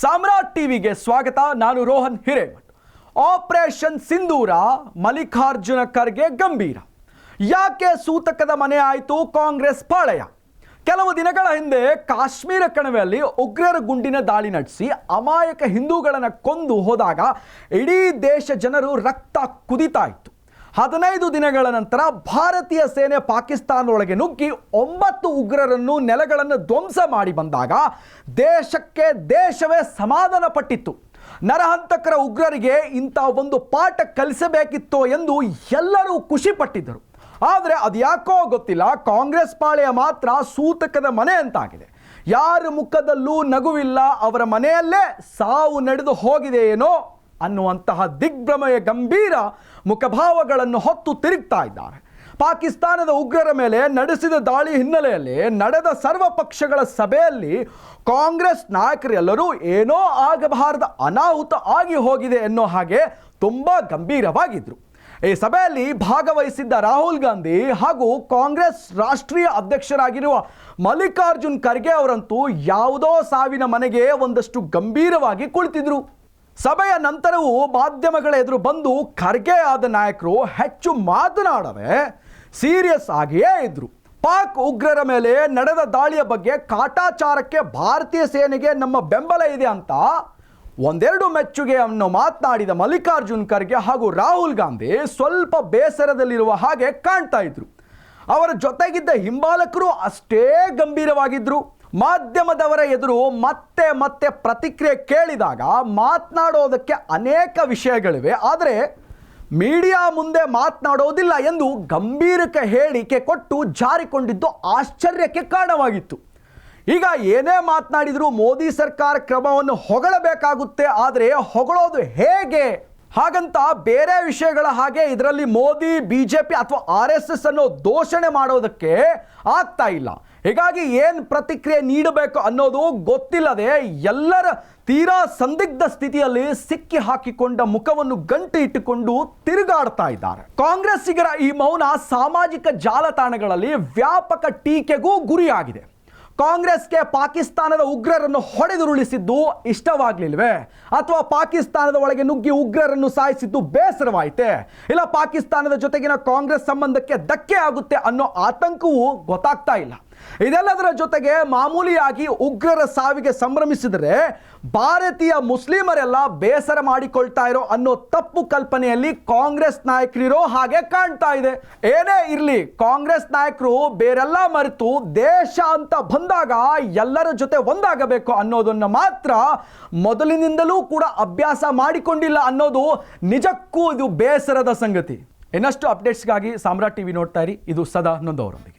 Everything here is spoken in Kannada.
ಸಾಮ್ರಾಟ್ ಟಿವಿಗೆ ಸ್ವಾಗತ. ನಾನು ರೋಹನ್ ಹಿರೇಮಠ್. ಆಪರೇಷನ್ ಸಿಂಧೂರ ಮಲ್ಲಿಕಾರ್ಜುನ ಖರ್ಗೆ ಗಂಭೀರ. ಯಾಕೆ ಸೂತಕದ ಮನೆ ಆಯಿತು ಕಾಂಗ್ರೆಸ್ ಪಾಳೆಯ? ಕೆಲವು ದಿನಗಳ ಹಿಂದೆ ಕಾಶ್ಮೀರ ಕಣಿವೆಯಲ್ಲಿ ಉಗ್ರರ ಗುಂಡಿನ ದಾಳಿ ನಡೆಸಿ ಅಮಾಯಕ ಹಿಂದೂಗಳನ್ನು ಕೊಂದು ಹೋದಾಗ ಇಡೀ ದೇಶ ಜನರು ರಕ್ತ ಕುದಿತಾಯಿತು ಹದಿನೈದು ದಿನಗಳ ನಂತರ ಭಾರತೀಯ ಸೇನೆ ಪಾಕಿಸ್ತಾನದೊಳಗೆ ನುಗ್ಗಿ ಒಂಬತ್ತು ಉಗ್ರರನ್ನು ನೆಲೆಗಳನ್ನು ಧ್ವಂಸ ಮಾಡಿ ಬಂದಾಗ ದೇಶಕ್ಕೆ ದೇಶವೇ ಸಮಾಧಾನ ಪಟ್ಟಿತ್ತು. ನರಹಂತಕರ ಉಗ್ರರಿಗೆ ಇಂಥ ಒಂದು ಪಾಠ ಕಲಿಸಬೇಕಿತ್ತು ಎಂದು ಎಲ್ಲರೂ ಖುಷಿ ಪಟ್ಟಿದ್ದರು. ಆದರೆ ಅದ್ಯಾಕೋ ಗೊತ್ತಿಲ್ಲ, ಕಾಂಗ್ರೆಸ್ ಪಾಳೆಯ ಮಾತ್ರ ಸೂತಕದ ಮನೆ ಅಂತಾಗಿದೆ. ಯಾರ ಮುಖದಲ್ಲೂ ನಗುವಿಲ್ಲ, ಅವರ ಮನೆಯಲ್ಲೇ ಸಾವು ನಡೆದು ಹೋಗಿದೆಯೇನೋ ಅನ್ನುವಂತಹ ದಿಗ್ಭ್ರಮೆಯ ಗಂಭೀರ ಮುಖಭಾವಗಳನ್ನು ಹೊತ್ತು ತಿರುಗ್ತಾ ಇದ್ದಾರೆ. ಪಾಕಿಸ್ತಾನದ ಉಗ್ರರ ಮೇಲೆ ನಡೆಸಿದ ದಾಳಿ ಹಿನ್ನೆಲೆಯಲ್ಲಿ ನಡೆದ ಸರ್ವ ಪಕ್ಷಗಳ ಸಭೆಯಲ್ಲಿ ಕಾಂಗ್ರೆಸ್ ನಾಯಕರೆಲ್ಲರೂ ಏನೋ ಆಗಬಾರದ ಅನಾಹುತ ಆಗಿ ಹೋಗಿದೆ ಎನ್ನುವ ಹಾಗೆ ತುಂಬ ಗಂಭೀರವಾಗಿದ್ದರು ಈ ಸಭೆಯಲ್ಲಿ ಭಾಗವಹಿಸಿದ್ದ ರಾಹುಲ್ ಗಾಂಧಿ ಹಾಗೂ ಕಾಂಗ್ರೆಸ್ ರಾಷ್ಟ್ರೀಯ ಅಧ್ಯಕ್ಷರಾಗಿರುವ ಮಲ್ಲಿಕಾರ್ಜುನ್ ಖರ್ಗೆ ಅವರಂತೂ ಯಾವುದೋ ಸಾವಿನ ಮನೆಗೆ ಒಂದಷ್ಟು ಗಂಭೀರವಾಗಿ ಕುಳಿತಿದ್ರು. ಸಭೆಯ ನಂತರವೂ ಮಾಧ್ಯಮಗಳ ಎದುರು ಬಂದು ಖರ್ಗೆ ಆದ ನಾಯಕರು ಹೆಚ್ಚು ಮಾತನಾಡದೆ ಸೀರಿಯಸ್ ಆಗಿಯೇ ಇದ್ರು. ಪಾಕ್ ಉಗ್ರರ ಮೇಲೆ ನಡೆದ ದಾಳಿಯ ಬಗ್ಗೆ ಕಾಟಾಚಾರಕ್ಕೆ ಭಾರತೀಯ ಸೇನೆಗೆ ನಮ್ಮ ಬೆಂಬಲ ಇದೆ ಅಂತ ಒಂದೆರಡು ಮೆಚ್ಚುಗೆ ಅನ್ನೋ ಮಾತನಾಡಿದ ಮಲ್ಲಿಕಾರ್ಜುನ್ ಖರ್ಗೆ ಹಾಗೂ ರಾಹುಲ್ ಗಾಂಧಿ ಸ್ವಲ್ಪ ಬೇಸರದಲ್ಲಿರುವ ಹಾಗೆ ಕಾಣ್ತಾ ಇದ್ರು. ಅವರ ಜೊತೆಗಿದ್ದ ಹಿಂಬಾಲಕರು ಅಷ್ಟೇ ಗಂಭೀರವಾಗಿದ್ರು. ಮಾಧ್ಯಮದವರ ಎದುರು ಮತ್ತೆ ಮತ್ತೆ ಪ್ರತಿಕ್ರಿಯೆ ಕೇಳಿದಾಗ ಮಾತನಾಡೋದಕ್ಕೆ ಅನೇಕ ವಿಷಯಗಳಿವೆ. ಆದರೆ ಮೀಡಿಯಾ ಮುಂದೆ ಮಾತನಾಡೋದಿಲ್ಲ ಎಂದು ಗಂಭೀರಕ್ಕೆ ಹೇಳಿಕೆ ಕೊಟ್ಟು ಜಾರಿಕೊಂಡಿದ್ದು ಆಶ್ಚರ್ಯಕ್ಕೆ ಕಾರಣವಾಗಿತ್ತು. ಈಗ ಏನೇ ಮಾತನಾಡಿದರೂ ಮೋದಿ ಸರ್ಕಾರ ಕ್ರಮವನ್ನು ಹೊಗಳಬೇಕಾಗುತ್ತೆ, ಆದರೆ ಹೊಗಳೋದು ಹೇಗೆ? ಹಾಗಂತ ಬೇರೆ ವಿಷಯಗಳ ಹಾಗೆ ಇದರಲ್ಲಿ ಮೋದಿ, ಬಿಜೆಪಿ ಅಥವಾ ಆರ್ ಎಸ್ ಎಸ್ ಅನ್ನು ದೋಷಣೆ ಮಾಡೋದಕ್ಕೆ ಆಗ್ತಾ ಇಲ್ಲ. ಹೀಗಾಗಿ ಏನು ಪ್ರತಿಕ್ರಿಯೆ ನೀಡಬೇಕು ಅನ್ನೋದು ಗೊತ್ತಿಲ್ಲದೆ ಎಲ್ಲರ ತೀರಾ ಸಂದಿಗ್ಧ ಸ್ಥಿತಿಯಲ್ಲಿ ಸಿಕ್ಕಿ ಹಾಕಿಕೊಂಡ ಮುಖವನ್ನು ಗಂಟು ಇಟ್ಟುಕೊಂಡು ತಿರುಗಾಡ್ತಾ ಇದ್ದಾರೆ. ಕಾಂಗ್ರೆಸ್ಸಿಗರ ಈ ಮೌನ ಸಾಮಾಜಿಕ ಜಾಲತಾಣಗಳಲ್ಲಿ ವ್ಯಾಪಕ ಟೀಕೆಗೂ ಗುರಿಯಾಗಿದೆ. ಕಾಂಗ್ರೆಸ್ಗೆ ಪಾಕಿಸ್ತಾನದ ಉಗ್ರರನ್ನು ಹೊಡೆದುರುಳಿಸಿದ್ದು ಇಷ್ಟವಾಗ್ಲಿಲ್ವೇ? ಅಥವಾ ಪಾಕಿಸ್ತಾನದ ಒಳಗೆ ನುಗ್ಗಿ ಉಗ್ರರನ್ನು ಸಾಯಿಸಿದ್ದು ಬೇಸರವಾಯಿತೆ? ಇಲ್ಲ ಪಾಕಿಸ್ತಾನದ ಜೊತೆಗಿನ ಕಾಂಗ್ರೆಸ್ ಸಂಬಂಧಕ್ಕೆ ಧಕ್ಕೆ ಆಗುತ್ತೆ ಅನ್ನೋ ಆತಂಕವೂ ಗೊತ್ತಾಗ್ತಾ ಇಲ್ಲ. ಇದೆಲ್ಲದರ ಜೊತೆಗೆ ಮಾಮೂಲಿಯಾಗಿ ಉಗ್ರರ ಸಾವಿಗೆ ಸಂಭ್ರಮಿಸಿದರೆ ಭಾರತೀಯ ಮುಸ್ಲಿಮರೆಲ್ಲ ಬೇಸರ ಮಾಡಿಕೊಳ್ತಾ ಇರೋ ಅನ್ನೋ ತಪ್ಪು ಕಲ್ಪನೆಯಲ್ಲಿ ಕಾಂಗ್ರೆಸ್ ನಾಯಕರಿರೋ ಹಾಗೆ ಕಾಣ್ತಾ ಇದೆ. ಏನೇ ಇರಲಿ, ಕಾಂಗ್ರೆಸ್ ನಾಯಕರು ಬೇರೆಲ್ಲ ಮರೆತು ದೇಶ ಅಂತ ಬಂದಾಗ ಎಲ್ಲರ ಜೊತೆ ಒಂದಾಗಬೇಕು ಅನ್ನೋದನ್ನು ಮಾತ್ರ ಮೊದಲಿನಿಂದಲೂ ಕೂಡ ಅಭ್ಯಾಸ ಮಾಡಿಕೊಂಡಿಲ್ಲ ಅನ್ನೋದು ನಿಜಕ್ಕೂ ಇದು ಬೇಸರದ ಸಂಗತಿ. ಇನ್ನಷ್ಟು ಅಪ್ಡೇಟ್ಸ್ಗಾಗಿ ಸಾಮ್ರಾಟ್ ಟಿವಿ ನೋಡ್ತಾ ಇರಿ. ಇದು ಸದಾ ನೊಂದವರೊಂದಿಗೆ.